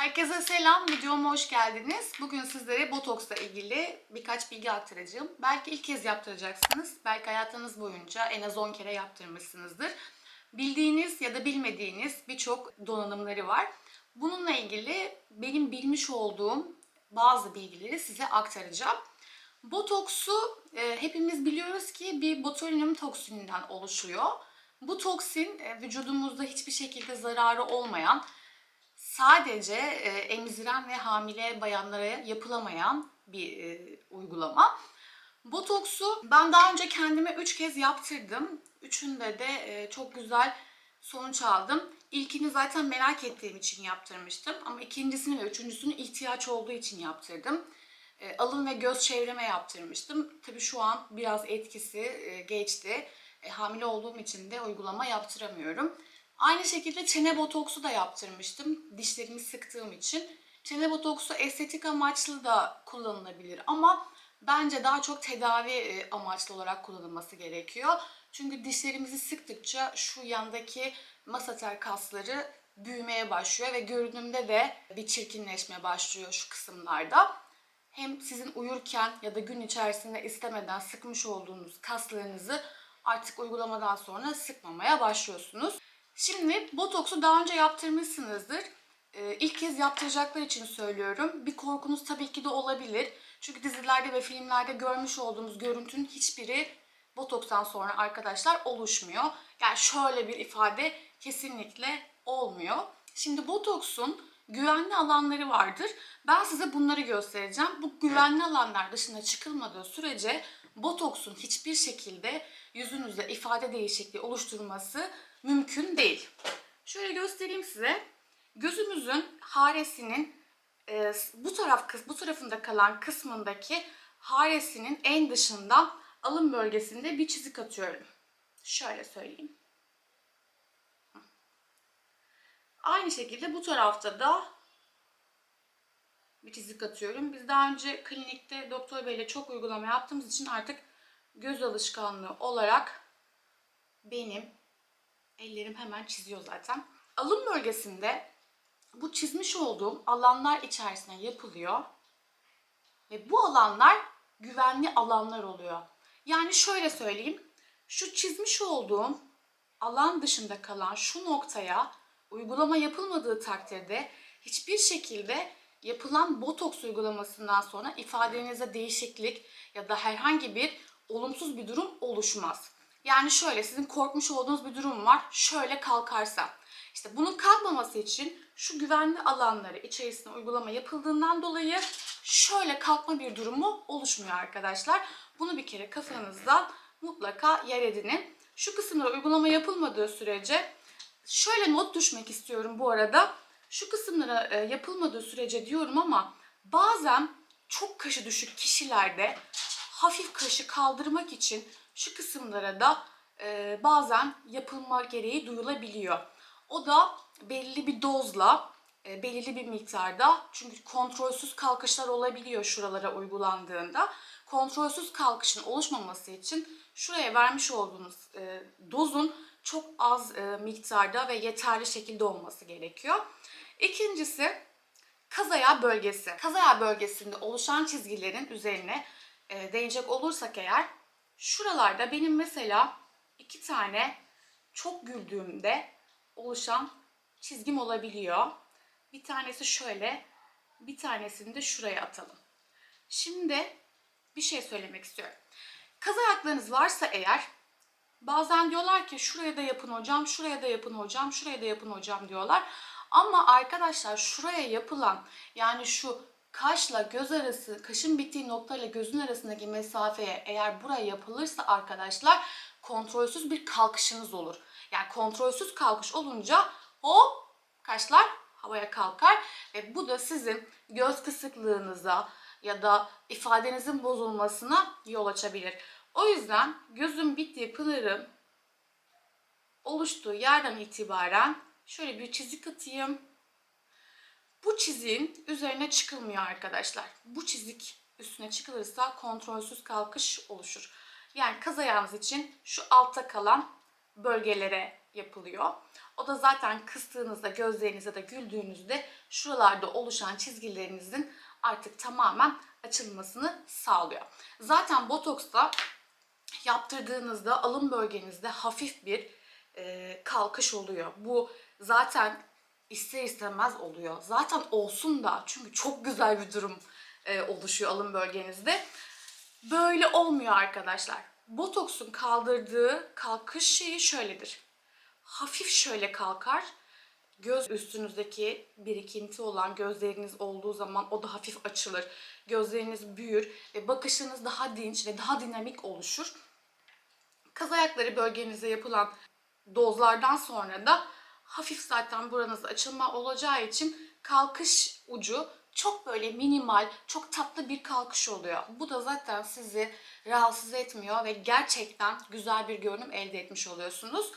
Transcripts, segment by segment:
Herkese selam, videoma hoş geldiniz. Bugün sizlere botoksla ilgili birkaç bilgi aktaracağım. Belki ilk kez yaptıracaksınız, belki hayatınız boyunca en az 10 kere yaptırmışsınızdır. Bildiğiniz ya da bilmediğiniz birçok donanımları var. Bununla ilgili benim bilmiş olduğum bazı bilgileri size aktaracağım. Botoksu e, hepimiz biliyoruz ki bir botulinum toksininden oluşuyor. Bu toksin e, vücudumuzda hiçbir şekilde zararı olmayan, sadece e, emziren ve hamile bayanlara yapılamayan bir e, uygulama. Botoksu ben daha önce kendime 3 kez yaptırdım. Üçünde de e, çok güzel sonuç aldım. İlkini zaten merak ettiğim için yaptırmıştım ama ikincisini ve üçüncüsünü ihtiyaç olduğu için yaptırdım. E, alın ve göz çevreme yaptırmıştım. Tabii şu an biraz etkisi e, geçti. E, hamile olduğum için de uygulama yaptıramıyorum. Aynı şekilde çene botoksu da yaptırmıştım dişlerimi sıktığım için. Çene botoksu estetik amaçlı da kullanılabilir ama bence daha çok tedavi e, amaçlı olarak kullanılması gerekiyor. Çünkü dişlerimizi sıktıkça şu yandaki masater kasları büyümeye başlıyor ve görünümde de bir çirkinleşme başlıyor şu kısımlarda. Hem sizin uyurken ya da gün içerisinde istemeden sıkmış olduğunuz kaslarınızı artık uygulamadan sonra sıkmamaya başlıyorsunuz. Şimdi botoksu daha önce yaptırmışsınızdır. Ee, ilk kez yaptıracaklar için söylüyorum. Bir korkunuz tabii ki de olabilir. Çünkü dizilerde ve filmlerde görmüş olduğumuz görüntünün hiçbiri botokstan sonra arkadaşlar oluşmuyor. Yani şöyle bir ifade kesinlikle olmuyor. Şimdi botoksun güvenli alanları vardır. Ben size bunları göstereceğim. Bu güvenli alanlar dışına çıkılmadığı sürece botoksun hiçbir şekilde yüzünüzde ifade değişikliği oluşturması mümkün değil. Şöyle göstereyim size. Gözümüzün haresinin e, bu taraf bu tarafında kalan kısmındaki haresinin en dışından alın bölgesinde bir çizik atıyorum. Şöyle söyleyeyim. Aynı şekilde bu tarafta da bir çizik atıyorum. Biz daha önce klinikte doktor beyle çok uygulama yaptığımız için artık göz alışkanlığı olarak benim ellerim hemen çiziyor zaten. Alın bölgesinde bu çizmiş olduğum alanlar içerisine yapılıyor. Ve bu alanlar güvenli alanlar oluyor. Yani şöyle söyleyeyim. Şu çizmiş olduğum alan dışında kalan şu noktaya uygulama yapılmadığı takdirde hiçbir şekilde yapılan botoks uygulamasından sonra ifadenize değişiklik ya da herhangi bir olumsuz bir durum oluşmaz. Yani şöyle sizin korkmuş olduğunuz bir durum var. Şöyle kalkarsa. İşte bunun kalkmaması için şu güvenli alanları içerisine uygulama yapıldığından dolayı şöyle kalkma bir durumu oluşmuyor arkadaşlar. Bunu bir kere kafanızda mutlaka yer edinin. Şu kısımlara uygulama yapılmadığı sürece şöyle not düşmek istiyorum bu arada. Şu kısımlara e, yapılmadığı sürece diyorum ama bazen çok kaşı düşük kişilerde hafif kaşı kaldırmak için şu kısımlara da e, bazen yapılma gereği duyulabiliyor. O da belli bir dozla, e, belirli bir miktarda çünkü kontrolsüz kalkışlar olabiliyor şuralara uygulandığında. Kontrolsüz kalkışın oluşmaması için şuraya vermiş olduğunuz e, dozun çok az e, miktarda ve yeterli şekilde olması gerekiyor. İkincisi kazayağı bölgesi. Kazayağı bölgesinde oluşan çizgilerin üzerine e, değinecek olursak eğer şuralarda benim mesela iki tane çok güldüğümde oluşan çizgim olabiliyor. Bir tanesi şöyle, bir tanesini de şuraya atalım. Şimdi bir şey söylemek istiyorum. Kaz ayaklarınız varsa eğer bazen diyorlar ki şuraya da yapın hocam, şuraya da yapın hocam, şuraya da yapın hocam diyorlar. Ama arkadaşlar şuraya yapılan yani şu kaşla göz arası, kaşın bittiği noktayla gözün arasındaki mesafeye eğer buraya yapılırsa arkadaşlar kontrolsüz bir kalkışınız olur. Yani kontrolsüz kalkış olunca hop kaşlar havaya kalkar ve bu da sizin göz kısıklığınıza ya da ifadenizin bozulmasına yol açabilir. O yüzden gözün bittiği pınarın oluştuğu yerden itibaren şöyle bir çizik atayım. Çiziğin üzerine çıkılmıyor arkadaşlar. Bu çizik üstüne çıkılırsa kontrolsüz kalkış oluşur. Yani kaz ayağınız için şu altta kalan bölgelere yapılıyor. O da zaten kıstığınızda, gözlerinizde de güldüğünüzde şuralarda oluşan çizgilerinizin artık tamamen açılmasını sağlıyor. Zaten botoksta yaptırdığınızda alın bölgenizde hafif bir e, kalkış oluyor. Bu zaten ister istemez oluyor. Zaten olsun da çünkü çok güzel bir durum e, oluşuyor alın bölgenizde. Böyle olmuyor arkadaşlar. Botoksun kaldırdığı kalkış şeyi şöyledir. Hafif şöyle kalkar. Göz üstünüzdeki birikinti olan gözleriniz olduğu zaman o da hafif açılır. Gözleriniz büyür ve bakışınız daha dinç ve daha dinamik oluşur. Kaz ayakları bölgenize yapılan dozlardan sonra da hafif zaten buranız açılma olacağı için kalkış ucu çok böyle minimal, çok tatlı bir kalkış oluyor. Bu da zaten sizi rahatsız etmiyor ve gerçekten güzel bir görünüm elde etmiş oluyorsunuz.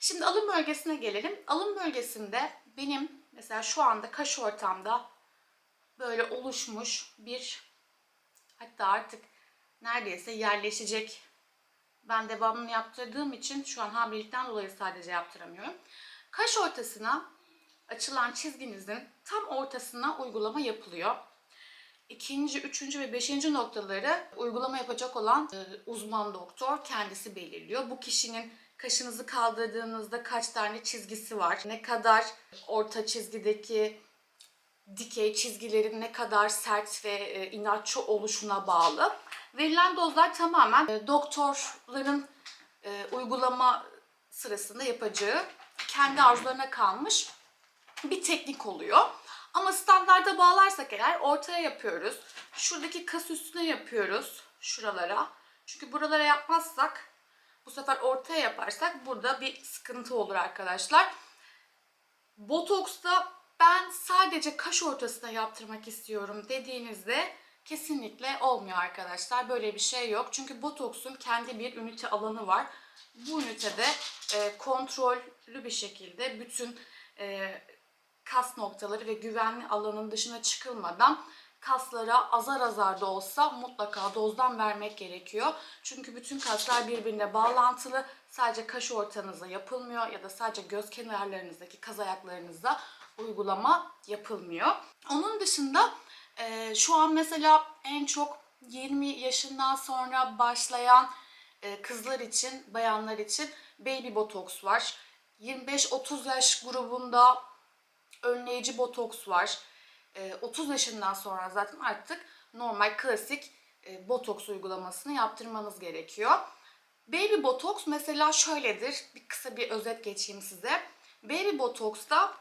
Şimdi alın bölgesine gelelim. Alın bölgesinde benim mesela şu anda kaş ortamda böyle oluşmuş bir hatta artık neredeyse yerleşecek ben devamını yaptırdığım için şu an hamilelikten dolayı sadece yaptıramıyorum. Kaş ortasına açılan çizginizin tam ortasına uygulama yapılıyor. İkinci, üçüncü ve beşinci noktaları uygulama yapacak olan e, uzman doktor kendisi belirliyor. Bu kişinin kaşınızı kaldırdığınızda kaç tane çizgisi var, ne kadar orta çizgideki dikey çizgilerin ne kadar sert ve e, inatçı oluşuna bağlı. Verilen dozlar tamamen e, doktorların uygulama sırasında yapacağı kendi arzularına kalmış bir teknik oluyor. Ama standarda bağlarsak eğer ortaya yapıyoruz. Şuradaki kas üstüne yapıyoruz. Şuralara. Çünkü buralara yapmazsak bu sefer ortaya yaparsak burada bir sıkıntı olur arkadaşlar. Botoksta ben sadece kaş ortasına yaptırmak istiyorum dediğinizde kesinlikle olmuyor arkadaşlar. Böyle bir şey yok. Çünkü botoksun kendi bir ünite alanı var. Bu ünitede e, kontrollü bir şekilde bütün e, kas noktaları ve güvenli alanın dışına çıkılmadan kaslara azar azar da olsa mutlaka dozdan vermek gerekiyor. Çünkü bütün kaslar birbirine bağlantılı. Sadece kaş ortanıza yapılmıyor ya da sadece göz kenarlarınızdaki kaz ayaklarınızda uygulama yapılmıyor. Onun dışında e, şu an mesela en çok 20 yaşından sonra başlayan kızlar için, bayanlar için baby botoks var. 25-30 yaş grubunda önleyici botoks var. 30 yaşından sonra zaten artık normal klasik e, botoks uygulamasını yaptırmanız gerekiyor. Baby botoks mesela şöyledir. Bir kısa bir özet geçeyim size. Baby botoksta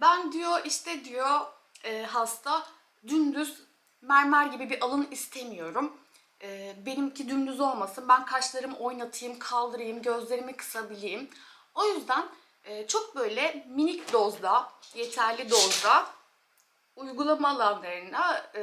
ben diyor işte diyor e, hasta dümdüz mermer gibi bir alın istemiyorum. E, benimki dümdüz olmasın. Ben kaşlarımı oynatayım, kaldırayım, gözlerimi kısabileyim. O yüzden e, çok böyle minik dozda, yeterli dozda uygulama alanlarına e,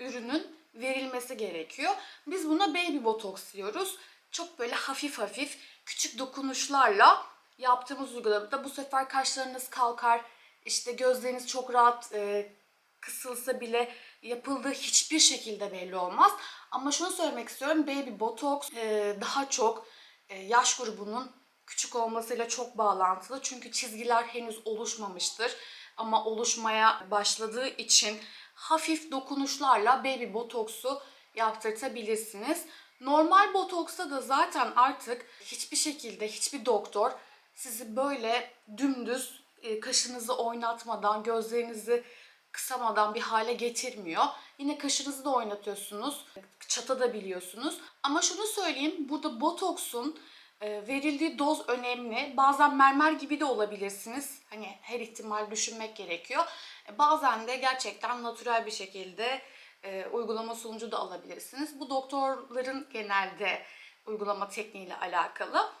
ürünün verilmesi gerekiyor. Biz buna baby botox diyoruz. Çok böyle hafif hafif küçük dokunuşlarla yaptığımız uygulamada bu sefer kaşlarınız kalkar, işte gözleriniz çok rahat e, kısılsa bile yapıldığı hiçbir şekilde belli olmaz. Ama şunu söylemek istiyorum. Baby Botox e, daha çok e, yaş grubunun küçük olmasıyla çok bağlantılı. Çünkü çizgiler henüz oluşmamıştır. Ama oluşmaya başladığı için hafif dokunuşlarla Baby Botox'u yaptırtabilirsiniz. Normal botoksta da zaten artık hiçbir şekilde hiçbir doktor sizi böyle dümdüz e, kaşınızı oynatmadan, gözlerinizi kısamadan bir hale getirmiyor. Yine kaşınızı da oynatıyorsunuz, çatabiliyorsunuz. Ama şunu söyleyeyim, burada botoksun e, verildiği doz önemli. Bazen mermer gibi de olabilirsiniz. Hani her ihtimal düşünmek gerekiyor. E, bazen de gerçekten natürel bir şekilde e, uygulama sonucu da alabilirsiniz. Bu doktorların genelde uygulama tekniğiyle alakalı.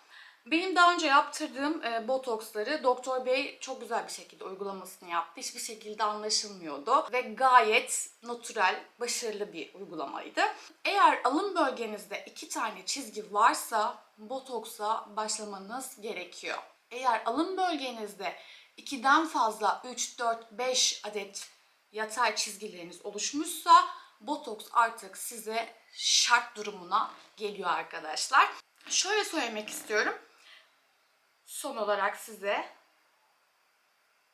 Benim daha önce yaptırdığım e, botoksları Doktor Bey çok güzel bir şekilde uygulamasını yaptı. Hiçbir şekilde anlaşılmıyordu ve gayet natürel, başarılı bir uygulamaydı. Eğer alın bölgenizde iki tane çizgi varsa botoksa başlamanız gerekiyor. Eğer alın bölgenizde ikiden fazla 3, 4, 5 adet yatay çizgileriniz oluşmuşsa botoks artık size şart durumuna geliyor arkadaşlar. Şöyle söylemek istiyorum son olarak size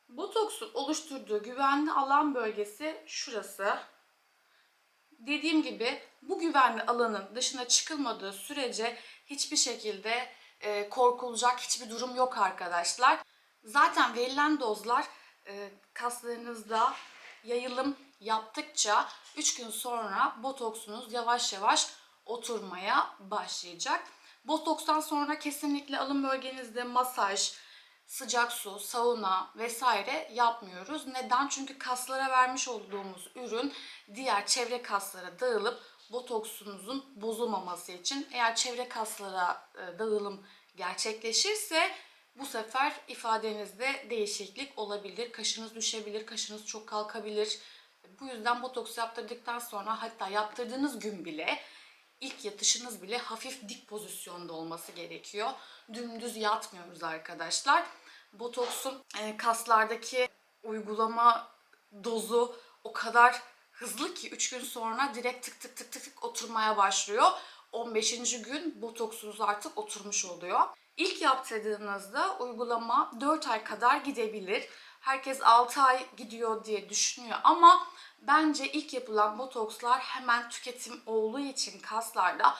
Botoksun oluşturduğu güvenli alan bölgesi şurası. Dediğim gibi bu güvenli alanın dışına çıkılmadığı sürece hiçbir şekilde e, korkulacak hiçbir durum yok arkadaşlar. Zaten verilen dozlar e, kaslarınızda yayılım yaptıkça 3 gün sonra botoksunuz yavaş yavaş oturmaya başlayacak. Botokstan sonra kesinlikle alın bölgenizde masaj, sıcak su, sauna vesaire yapmıyoruz. Neden? Çünkü kaslara vermiş olduğumuz ürün diğer çevre kaslara dağılıp botoksunuzun bozulmaması için eğer çevre kaslara e, dağılım gerçekleşirse bu sefer ifadenizde değişiklik olabilir. Kaşınız düşebilir, kaşınız çok kalkabilir. Bu yüzden botoks yaptırdıktan sonra hatta yaptırdığınız gün bile ilk yatışınız bile hafif dik pozisyonda olması gerekiyor. Dümdüz yatmıyoruz arkadaşlar. Botoksun e, kaslardaki uygulama dozu o kadar hızlı ki 3 gün sonra direkt tık tık tık tık tık oturmaya başlıyor. 15. gün botoksunuz artık oturmuş oluyor. İlk yaptırdığınızda uygulama 4 ay kadar gidebilir. Herkes 6 ay gidiyor diye düşünüyor ama bence ilk yapılan botokslar hemen tüketim olduğu için kaslarda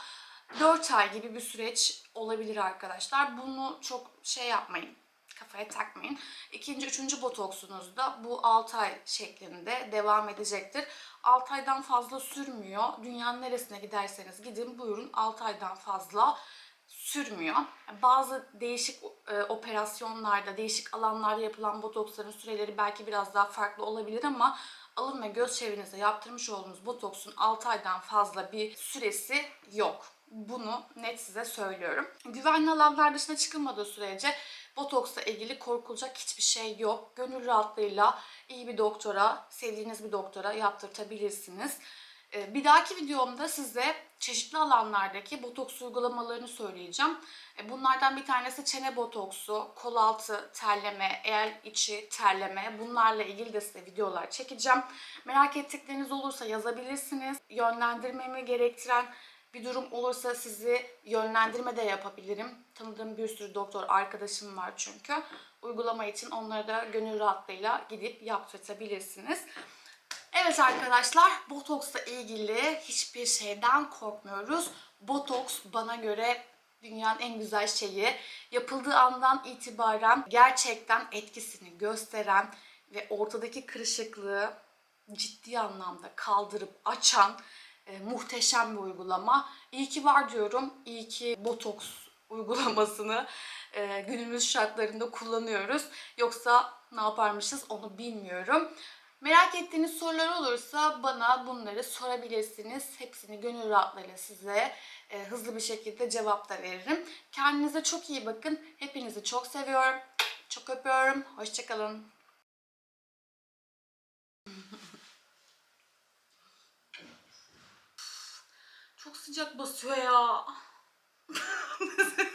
4 ay gibi bir süreç olabilir arkadaşlar. Bunu çok şey yapmayın kafaya takmayın. İkinci, üçüncü botoksunuz da bu 6 ay şeklinde devam edecektir. 6 aydan fazla sürmüyor. Dünyanın neresine giderseniz gidin bu ürün 6 aydan fazla sürmüyor. Bazı değişik e, operasyonlarda, değişik alanlarda yapılan botoksların süreleri belki biraz daha farklı olabilir ama alın ve göz çevrenize yaptırmış olduğunuz botoksun 6 aydan fazla bir süresi yok. Bunu net size söylüyorum. Güvenli alanlar dışına çıkılmadığı sürece botoksla ilgili korkulacak hiçbir şey yok. Gönül rahatlığıyla iyi bir doktora, sevdiğiniz bir doktora yaptırtabilirsiniz. Ee, Bir dahaki videomda size çeşitli alanlardaki botoks uygulamalarını söyleyeceğim. E, Bunlardan bir tanesi çene botoksu, kol altı terleme, el içi terleme. Bunlarla ilgili de size videolar çekeceğim. Merak ettikleriniz olursa yazabilirsiniz. Yönlendirmemi gerektiren bir durum olursa sizi yönlendirme de yapabilirim. Tanıdığım bir sürü doktor arkadaşım var çünkü. Uygulama için onlara da gönül rahatlığıyla gidip yaptırtabilirsiniz. Evet arkadaşlar, botoksla ilgili hiçbir şeyden korkmuyoruz. Botoks bana göre dünyanın en güzel şeyi. Yapıldığı andan itibaren gerçekten etkisini gösteren ve ortadaki kırışıklığı ciddi anlamda kaldırıp açan e, muhteşem bir uygulama. İyi ki var diyorum. İyi ki botoks uygulamasını e, günümüz şartlarında kullanıyoruz. Yoksa ne yaparmışız onu bilmiyorum. Merak ettiğiniz sorular olursa bana bunları sorabilirsiniz. Hepsini gönül rahatlığıyla size e, hızlı bir şekilde cevap da veririm. Kendinize çok iyi bakın. Hepinizi çok seviyorum. Çok öpüyorum. Hoşçakalın. Çok sıcak basıyor ya.